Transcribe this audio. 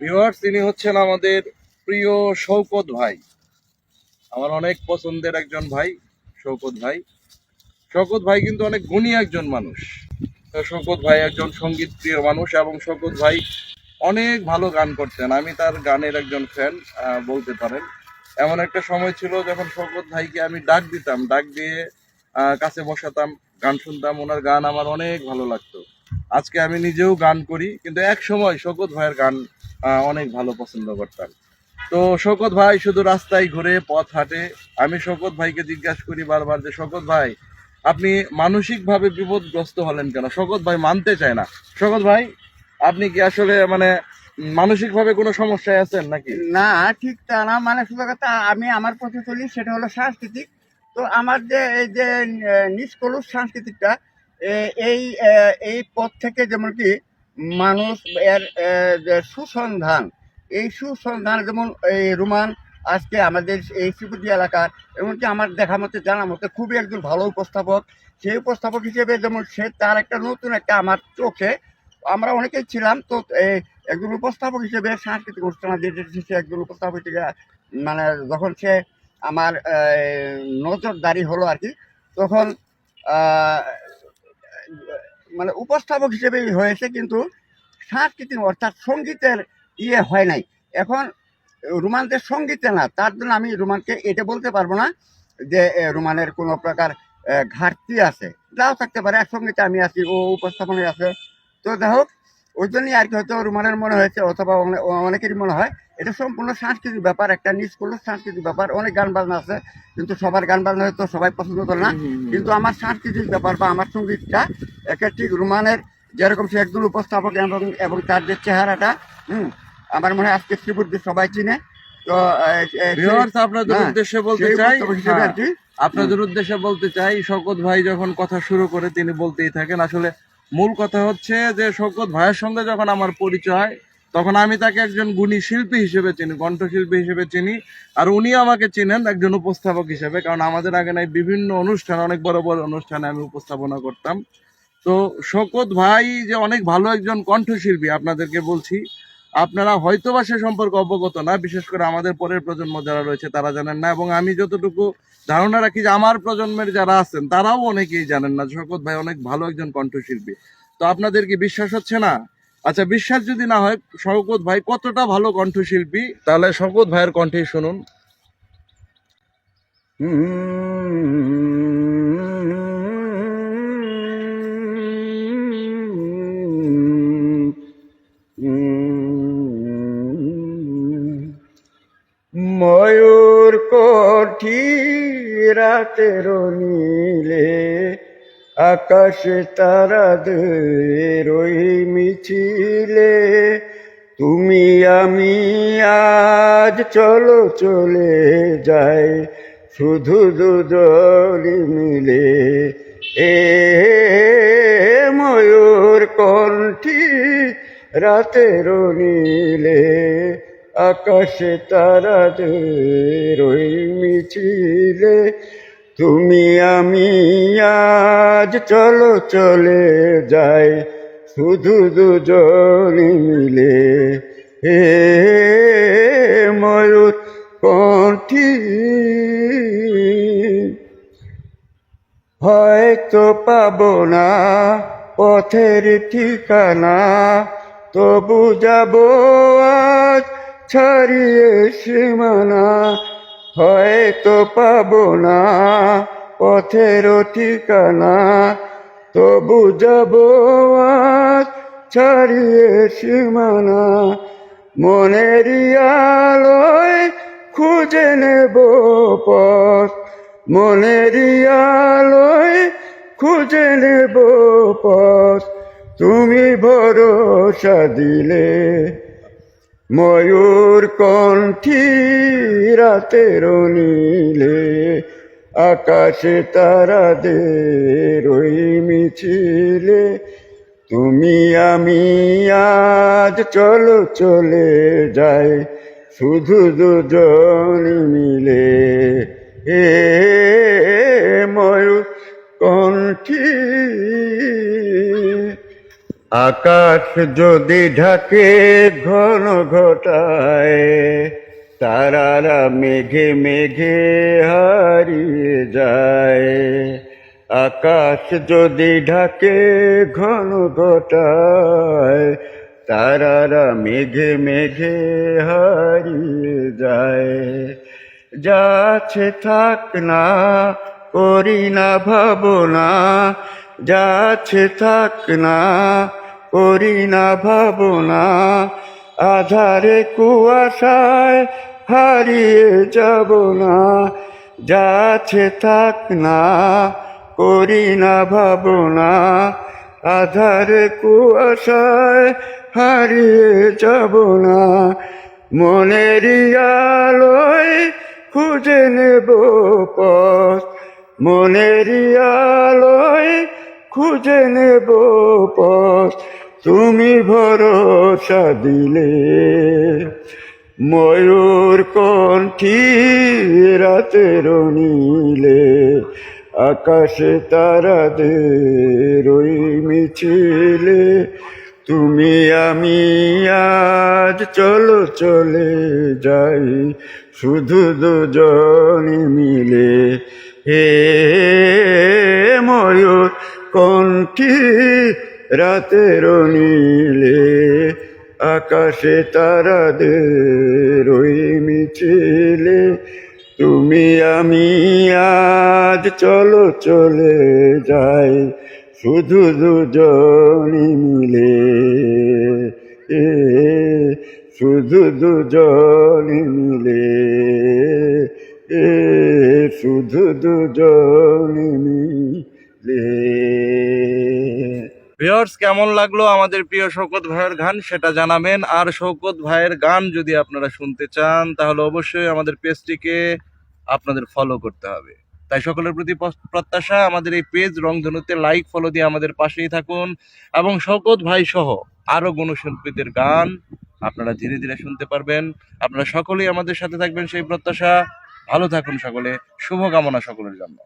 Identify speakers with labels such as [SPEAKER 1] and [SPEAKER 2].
[SPEAKER 1] Viewers তিনি হচ্ছেন আমাদের প্রিয় শৌকত ভাই। আমার অনেক পছন্দের একজন ভাই শৌকত ভাই। শৌকত ভাই কিন্তু অনেক গুণী একজন মানুষ। শৌকত ভাই একজন সংগীত প্রিয় মানুষ এবং শৌকত ভাই অনেক ভালো গান করতেন। আমি তার গানের একজন ফ্যান বলতে পারেন। এমন একটা সময় ছিল যখন শৌকত ভাইকে আমি ডাক দিতাম। ডাক দিয়ে কাছে বসাতাম, গান শুনতাম। ওনার গান আমার অনেক ভালো লাগতো। আজকে আমি নিজেও গান করি, কিন্তু এক সময় শৌকত ভাইয়ের গান অনেক ভালো পছন্দ করতাম। তো শৌকত ভাই শুধু রাস্তায় ঘুরে পথ হাঁটে, আমি শৌকত ভাইকে জিজ্ঞাসা করি বারবার যে শৌকত ভাই, আপনি মানসিকভাবে বিপদগ্রস্ত হলেন কেন? শকত ভাই মানতে চায় না। শৌকত ভাই, আপনি কি আসলে মানে মানসিক ভাবে কোনো সমস্যায় আছেন নাকি?
[SPEAKER 2] না, ঠিক তা না। মানে শুধু কথা আমি আমার পথে চলি, সেটা হলো সাংস্কৃতিক। তো আমার যে, এই যে, নিষ্কলুষ সাংস্কৃতিকটা এই এই পথ থেকে যেমন কি মানুষ এর সুসন্ধান। এই সুসন্ধান যেমন এই রোমান, আজকে আমাদের এই শ্রীপতি এলাকার, এমনকি আমার দেখা মতে জানা মতে, খুবই একজন ভালো উপস্থাপক। সেই উপস্থাপক হিসেবে যেমন সে তার একটা নতুন একটা আমার চোখে, আমরা অনেকেই ছিলাম, তো এই একজন উপস্থাপক হিসেবে সাংস্কৃতিক অনুষ্ঠানে যে যে- সে একজন উপস্থাপক হিসেবে মানে যখন সে আমার নজরদারি হলো আর কি, তখন মানে উপস্থাপক হিসেবেই হয়েছে, কিন্তু সাংস্কৃতিক অর্থাৎ সঙ্গীতের ইয়ে হয় নাই। এখন রোমানদের সঙ্গীতে না, তার জন্য আমি রোমানকে এটা বলতে পারব না যে রোমানের কোনো প্রকার ঘাটতি আছে। যাও থাকতে পারে সঙ্গীতে আমি আছি, ও উপস্থাপনায় আছে। তো যাই হোক, ওই জন্যই আর কি হয়তো রোমানের মনে হয়েছে, অথবা অনে- অনেকেরই মনে হয়। এটা সম্পূর্ণ সাংস্কৃতিক ব্যাপার একটা নিষ্কল সাংস্কৃতিক ব্যাপার। অনেক গান বাজনা আছে কিন্তু সবার গান বাজনা হয়তো সবাই পছন্দ করে না। কিন্তু আমার সাংস্কৃতিক ব্যাপার বা আমার সঙ্গীতটা একে ঠিক রোমানের যেরকম সে একজন উপস্থাপক এবং এবং তার যে চেহারাটা হুম আমার মনে হয় আজকে শ্রীবুদ্ধি সবাই চিনে। তো
[SPEAKER 1] আপনাদের
[SPEAKER 2] হ্যাঁ,
[SPEAKER 1] উদ্দেশ্যে বলতে চাই
[SPEAKER 2] উপস্থাপক হিসেবে
[SPEAKER 1] হ্যাঁ, আপনাদের উদ্দেশ্যে বলতে চাই শওকত ভাই যখন কথা শুরু করে তিনি বলতেই থাকেন আসলে মূল কথা হচ্ছে যে শওকত ভাইয়ের সঙ্গে যখন আমার পরিচয় তখন আমি তাকে একজন গুণী শিল্পী হিসেবে চিনি, কণ্ঠশিল্পী হিসেবে চিনি, আর উনি আমাকে চিনেন একজন উপস্থাপক হিসেবে, কারণ আমাদের আগে নাই বিভিন্ন অনুষ্ঠান, অনেক বড় বড় অনুষ্ঠানে আমি উপস্থাপনা করতাম। তো শকত ভাই যে অনেক ভালো একজন কণ্ঠশিল্পী, আপনাদেরকে বলছি, আপনারা হয়তোবা সে সম্পর্কে অবগত না, বিশেষ করে আমাদের পরের প্রজন্ম যারা রয়েছে তারা জানেন না, এবং আমি যতটুকু ধারণা রাখি যে আমার প্রজন্মের যারা আছেন, তারাও অনেকেই জানেন না শওকত ভাই অনেক ভালো একজন কণ্ঠশিল্পী। তো আপনাদের কি বিশ্বাস হচ্ছে না? আচ্ছা বিশ্বাস যদি না হয় শওকত ভাই কতটা ভালো কণ্ঠশিল্পী? তাহলে শওকত ভাইয়ের কণ্ঠেই শুনুন।
[SPEAKER 2] ময়ূর কঠি রাতের নীলে আকাশে তারাদের ওই মিছিলে, তুমি আমি আজ চলো চলে যাই, শুধু দুজলি মিলে। এ ময়ূর কণ্ঠী রাতের নীলে, আকাশে তারাদের ওই মিছিলে তুমি আমি আজ চলো, চলে যাই। শুধু দুজনে মিলে। হে, ময়ূর কণ্ঠী। হয়তো পাবো না পথের ঠিকানা, তবু যাব আজ ছাড়িয়ে সীমানা। হয়তো পাবো না পথের ঠিকানা। তবু যাব ছাড়িয়ে সীমানা। মনের আলোয় খুঁজে নেব পথ। মনের আলোয় খুঁজে নেব পথ। তুমি ভরসা দিলে ময়ূর কণ্ঠী রাতের নীলে, আকাশে তারাদের ওই মিছিলে। তুমি, আমি, আজ চলো, চলে যাই, শুধু দুজন মিলে। হে আকাশ যদি ঢাকে, ঘন ঘটায়, তারারা মেঘে মেঘে হারিয়ে যায়। আকাশ যদি ঢাকে, ঘন ঘটায়, তারারা মেঘে মেঘে হারিয়ে যায়। যাচ্ছে থাক না, করি না ভাবনা যাচ্ছে থাক না করি না ভাবনা, আধারে কুয়াশায় হারিয়ে যাব না। যাচ্ছে থাক না, করি না ভাবনা, আধারে কুয়াশায় হারিয়ে যাব না। মনেরই আলোয় খুঁজে নেব পথ, মনেরই আলোয় খুঁজে নেব পথ। তুমি ভরসা দিলে ময়ূর কণ্ঠী রাতের নীলে আকাশে তারাদের ওই মিছিলে। তুমি আমি আজ, চলো, চলে যাই শুধু দুজনে মিলে। হে ময়ূর কণ্ঠী রাতের নীলে আকাশে তারাদের ওই মিছিলে। তুমি আমি আজ চলো চলে যাই শুধু দুজনে মিলে। এ, শুধু দুজনে মিলে। এ, শুধু দুজনে মিলে।
[SPEAKER 1] ভিউয়ার্স কেমন লাগল আমাদের প্রিয় শৌকত ভাইয়ের গান? সেটা জানাবেন। আর শৌকত ভাইয়ের গান যদি আপনারা শুনতে চান, তাহলে অবশ্যই আমাদের পেজটিকে আপনাদের ফলো করতে হবে। তাই সকলের প্রতি প্রত্যাশা, আমাদের এই পেজ রংধনুতে লাইক ফলো দিয়ে আমাদের পাশেই থাকুন। এবং শৌকত ভাই সহ আরও গণশিল্পীদের গান আপনারা ধীরে ধীরে শুনতে পারবেন। আপনারা সকলেই আমাদের সাথে থাকবেন সেই প্রত্যাশা। ভালো থাকুন সকলে। শুভকামনা সকলের জন্য।